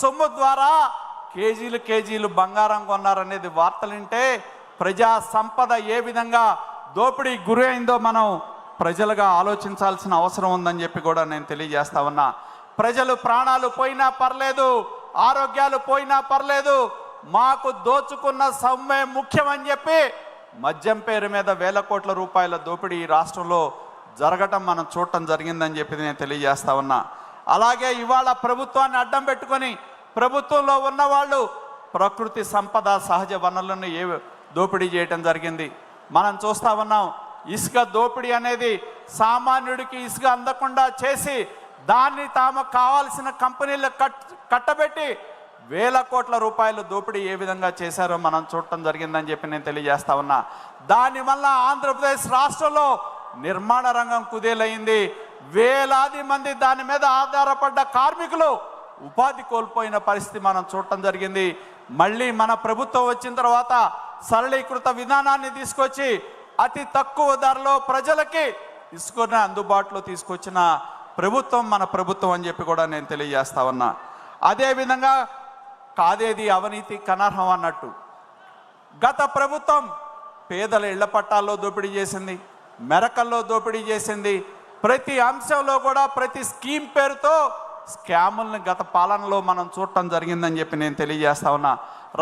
సొమ్ము ద్వారా కేజీలు కేజీలు బంగారం కొన్నారనేది వార్తలుంటే ప్రజా సంపద ఏ విధంగా దోపిడీ గురి అయిందో మనం ప్రజలుగా ఆలోచించాల్సిన అవసరం ఉందని చెప్పి కూడా నేను తెలియజేస్తా ఉన్నా. ప్రజలు ప్రాణాలు పోయినా పర్లేదు ఆరోగ్యాలు పోయినా పర్లేదు మాకు దోచుకున్న సొమ్మే ముఖ్యమని చెప్పి మద్యం పేరు మీద వేల కోట్ల రూపాయల దోపిడీ ఈ రాష్ట్రంలో జరగటం మనం చూడటం జరిగిందని చెప్పి నేను తెలియజేస్తా ఉన్నా. అలాగే ఇవాళ ప్రభుత్వాన్ని అడ్డం పెట్టుకొని ప్రభుత్వంలో ఉన్నవాళ్ళు ప్రకృతి సంపద సహజ వనరులను ఏ దోపిడీ చేయటం జరిగింది. మనం చూస్తా ఉన్నాం ఇసుక దోపిడీ అనేది సామాన్యుడికి ఇసుక అందకుండా చేసి దాన్ని తాము కావాల్సిన కంపెనీలకు కట్ కట్టబెట్టి వేల కోట్ల రూపాయలు దోపిడీ ఏ విధంగా చేశారో మనం చూడటం జరిగిందని చెప్పి నేను తెలియజేస్తా ఉన్నా. దానివల్ల ఆంధ్రప్రదేశ్ రాష్ట్రంలో నిర్మాణ రంగం కుదేలైంది. వేలాది మంది దాని మీద ఆధారపడ్డ కార్మికులు ఉపాధి కోల్పోయిన పరిస్థితి మనం చూడటం జరిగింది. మళ్ళీ మన ప్రభుత్వం వచ్చిన తర్వాత సరళీకృత విధానాన్ని తీసుకొచ్చి అతి తక్కువ ధరలో ప్రజలకి ఇసుకని అందుబాటులో తీసుకొచ్చిన ప్రభుత్వం మన ప్రభుత్వం అని చెప్పి కూడా నేను తెలియజేస్తా ఉన్నా. అదేవిధంగా కాదేది అవినీతి కనర్హం అన్నట్టు. గత ప్రభుత్వం పేదల ఇళ్ళ పట్టాల్లో దోపిడీ చేసింది మెరకల్లో దోపిడీ చేసింది ప్రతి అంశంలో కూడా ప్రతి స్కీమ్ పేరుతో స్కాముల్ని గత పాలనలో మనం చూడటం జరిగిందని చెప్పి నేను తెలియజేస్తా ఉన్నా.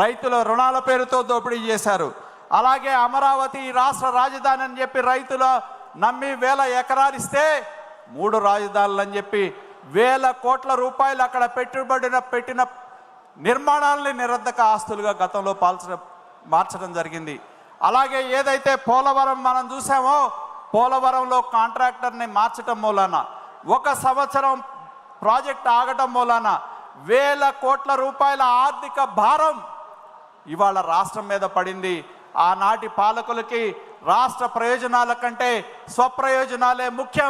రైతుల రుణాల పేరుతో దోపిడీ చేశారు. అలాగే అమరావతి ఈ రాష్ట్ర రాజధాని అని చెప్పి రైతులు నమ్మి వేల ఎకరాలిస్తే మూడు రాజధానులు అని చెప్పి వేల కోట్ల రూపాయలు అక్కడ పెట్టుబడిన పెట్టిన నిర్మాణాలని నిరర్ధక ఆస్తులుగా గతంలో పాల్చడం మార్చడం జరిగింది. అలాగే ఏదైతే పోలవరం మనం చూసామో పోలవరంలో కాంట్రాక్టర్ని మార్చడం మూలాన ఒక సంవత్సరం ప్రాజెక్ట్ ఆగటం మూలాన వేల కోట్ల రూపాయల ఆర్థిక భారం ఇవాళ రాష్ట్రం మీద పడింది. ఆనాటి పాలకులకి రాష్ట్ర ప్రయోజనాల కంటే స్వప్రయోజనాలే ముఖ్యం.